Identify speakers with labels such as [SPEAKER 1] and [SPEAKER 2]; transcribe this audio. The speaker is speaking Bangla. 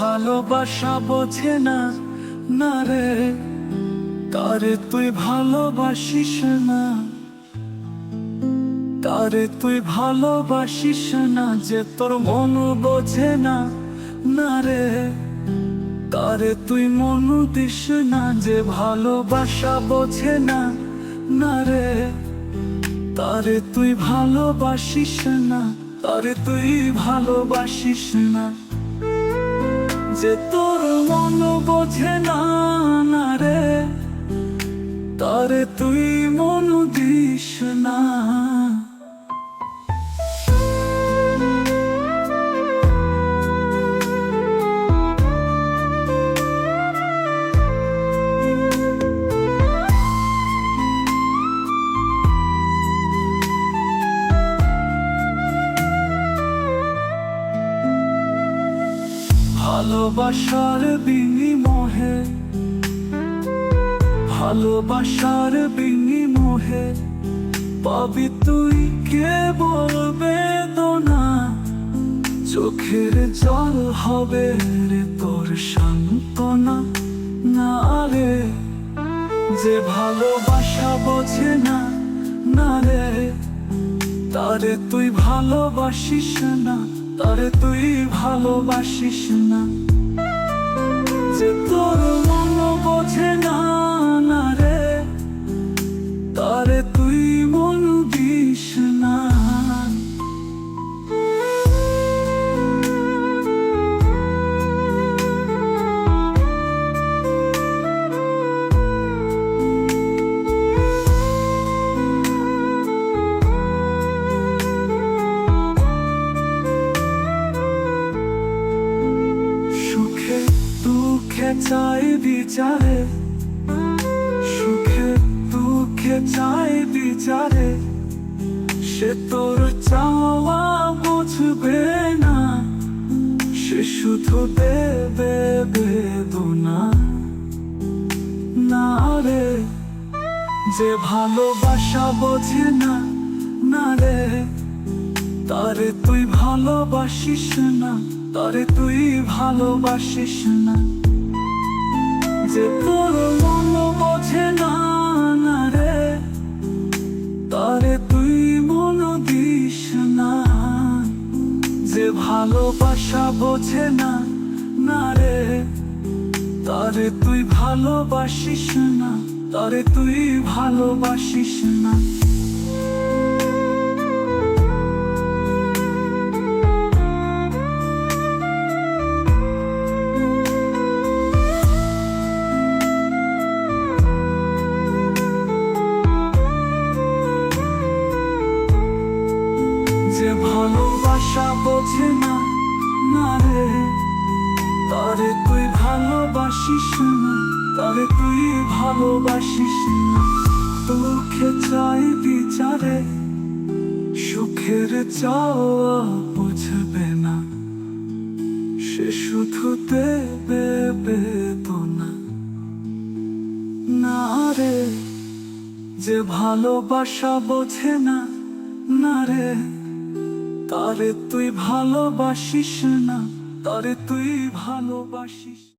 [SPEAKER 1] ভালোবাসা বোঝে না না রে, তারে তুই ভালোবাসিস না। তারে তুই ভালোবাসিস না যে তোর মন বোঝে না না রে। তারে তুই মন দিস না যে ভালোবাসা বোঝে না না রে। তারে তুই ভালোবাসিস না, তারে তুই ভালোবাসিস না। যে তোর মন বোঝে না রে। তারে তুই মন দিস না। ভালোবাসার বিনিমহে ভালোবাসার বিনিমহে পাবি তুই কে বলবে না? চোখের জল হবে রে তোর সান্ত্বনা না রে? যে ভালোবাসা বোঝে না না রে? তারে তুই ভালোবাসিস না। তারে তুই ভালোবাসিস না। দুঃখে চাই বিচারে, সুখে দুঃখে চাই বিচারে। সে তোর চাওয়া বুঝবে না, সে শুধু দেবে বেদনা। না রে, যে ভালোবাসা বোঝে না না রে, তারে তুই ভালোবাসিস না, তারে তুই ভালোবাসিস না। ভালোবাসা বোঝে না না রে। তারে তুই ভালোবাসিস না তারে তুই ভালোবাসিস না। ভালোবাসা বোঝে না না রে। তারে তুই ভালোবাসিস না, তারে তুই ভালোবাসিস না। দুঃখে চাই বিচারে, সুখের চাওয়া বুঝবে না। সে শুধু দেবে বেদনা। না রে, যে ভালোবাসা বোঝে না না রে। তারে তুই ভালোবাসিস না তারে তুই ভালোবাসিস।